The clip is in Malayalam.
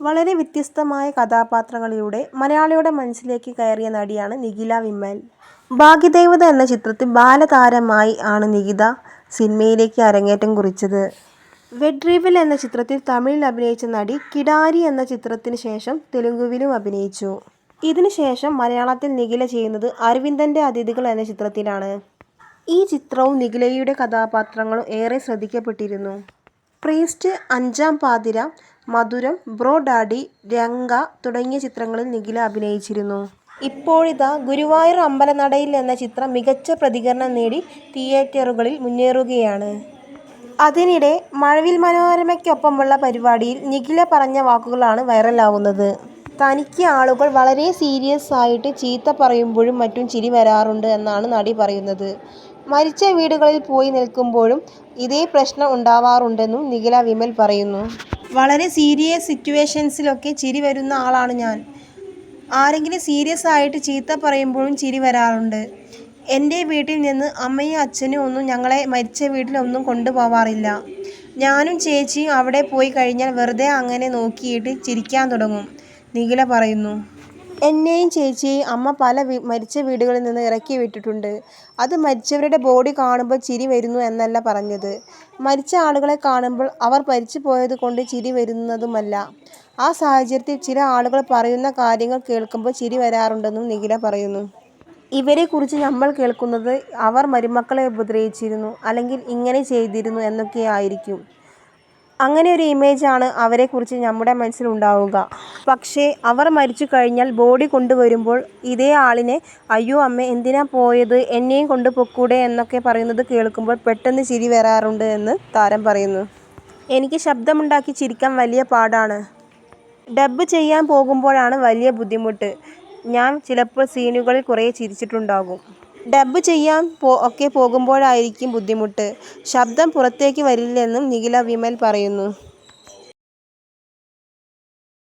വളരെ വ്യത്യസ്തമായ കഥാപാത്രങ്ങളിലൂടെ മലയാളിയുടെ മനസ്സിലേക്ക് കയറിയ നടിയാണ് നിഖില വിമൽ. ഭാഗ്യദേവത എന്ന ചിത്രത്തിൽ ബാലതാരമായി ആണ് നിഖിത സിനിമയിലേക്ക് അരങ്ങേറ്റം കുറിച്ചത്. ഡെവിൾ എന്ന ചിത്രത്തിൽ തമിഴിൽ അഭിനയിച്ച നടി കിടാരി എന്ന ചിത്രത്തിന് ശേഷം തെലുങ്കുവിലും അഭിനയിച്ചു. ഇതിനുശേഷം മലയാളത്തിൽ നിഖില ചെയ്യുന്നത് അരവിന്ദന്റെ അതിഥികൾ എന്ന ചിത്രത്തിലാണ്. ഈ ചിത്രവും നിഖിലയുടെ കഥാപാത്രങ്ങളും ഏറെ ശ്രദ്ധിക്കപ്പെട്ടിരുന്നു. പ്രീസ്റ്റ്, അഞ്ചാം പാതിര, മധുരം, ബ്രോ ഡാഡി, രംഗ തുടങ്ങിയ ചിത്രങ്ങളിൽ നിഖില അഭിനയിച്ചിരുന്നു. ഇപ്പോഴിതാ ഗുരുവായൂർ അമ്പലനടയിൽ എന്ന ചിത്രം മികച്ച പ്രതികരണം നേടി തിയേറ്ററുകളിൽ മുന്നേറുകയാണ്. അതിനിടെ മഴവിൽ മനോരമയ്ക്കൊപ്പമുള്ള പരിപാടിയിൽ നിഖില പറഞ്ഞ വാക്കുകളാണ് വൈറലാകുന്നത്. തനിക്ക് ആളുകൾ വളരെ സീരിയസ് ആയിട്ട് ചീത്ത പറയുമ്പോഴും മറ്റും ചിരി വരാറുണ്ട് എന്നാണ് നടി പറയുന്നത്. മരിച്ച വീടുകളിൽ പോയി നിൽക്കുമ്പോഴും ഇതേ പ്രശ്നം ഉണ്ടാവാറുണ്ടെന്നും നിഖില വിമൽ പറയുന്നു. വളരെ സീരിയസ് സിറ്റുവേഷൻസിലൊക്കെ ചിരി വരുന്ന ആളാണ് ഞാൻ. ആരെങ്കിലും സീരിയസ് ആയിട്ട് ചീത്ത പറയുമ്പോഴും ചിരി വരാറുണ്ട്. എന്റെ വീട്ടിൽ നിന്ന് അമ്മയും അച്ഛനും ഒന്നും ഞങ്ങളെ മരിച്ച വീട്ടിലൊന്നും കൊണ്ടുപോവാറില്ല കൊണ്ട് ഞാനും ചേച്ചിയും അവിടെ പോയി കഴിഞ്ഞാൽ വെറുതെ അങ്ങനെ നോക്കിയിട്ട് ചിരിക്കാൻ തുടങ്ങും നിഖില പറയുന്നു. എന്നെയും ചേച്ചിയെയും അമ്മ പല മരിച്ച വീടുകളിൽ നിന്ന് ഇറക്കി വിട്ടിട്ടുണ്ട്. അത് മരിച്ചവരുടെ ബോഡി കാണുമ്പോൾ ചിരി വരുന്നു എന്നല്ല പറഞ്ഞത്. മരിച്ച ആളുകളെ കാണുമ്പോൾ അവർ മരിച്ചു പോയത് കൊണ്ട് ചിരി വരുന്നതുമല്ല. ആ സാഹചര്യത്തിൽ ചില ആളുകൾ പറയുന്ന കാര്യങ്ങൾ കേൾക്കുമ്പോൾ ചിരി വരാറുണ്ടെന്നും നിഖില പറയുന്നു. ഇവരെ കുറിച്ച് നമ്മൾ കേൾക്കുന്നത് അവർ മരുമക്കളെ ഉപദ്രവിച്ചിരുന്നു അല്ലെങ്കിൽ ഇങ്ങനെ ചെയ്തിരുന്നു എന്നൊക്കെ ആയിരിക്കും. അങ്ങനെ ഒരു ഇമേജ് ആണ് അവരെ കുറിച്ച് നമ്മുടെ മനസ്സിൽ ഉണ്ടാവുക. പക്ഷേ അവർ മരിച്ചു കഴിഞ്ഞാൽ ബോഡി കൊണ്ടുവരുമ്പോൾ ഇതേ ആളിനെ അയ്യോ അമ്മ എന്തിനാ പോയത് എന്നെയും കൊണ്ട് പൊക്കൂടെ എന്നൊക്കെ പറയുന്നത് കേൾക്കുമ്പോൾ പെട്ടെന്ന് ചിരി വരാറുണ്ട് എന്ന് താരം പറയുന്നു. എനിക്ക് ശബ്ദമുണ്ടാക്കി ചിരിക്കാൻ വലിയ പാടാണ്. ഡബ് ചെയ്യാൻ പോകുമ്പോഴാണ് വലിയ ബുദ്ധിമുട്ട്. ഞാൻ ചിലപ്പോൾ സീനുകളിൽ കുറേ ചിരിച്ചിട്ടുണ്ടാകും. ഡബ്ബ് ചെയ്യാൻ ഒക്കെ പോകുമ്പോഴായിരിക്കും ബുദ്ധിമുട്ട്. ശബ്ദം പുറത്തേക്ക് വരില്ലെന്നും നിഖില വിമൽ പറയുന്നു.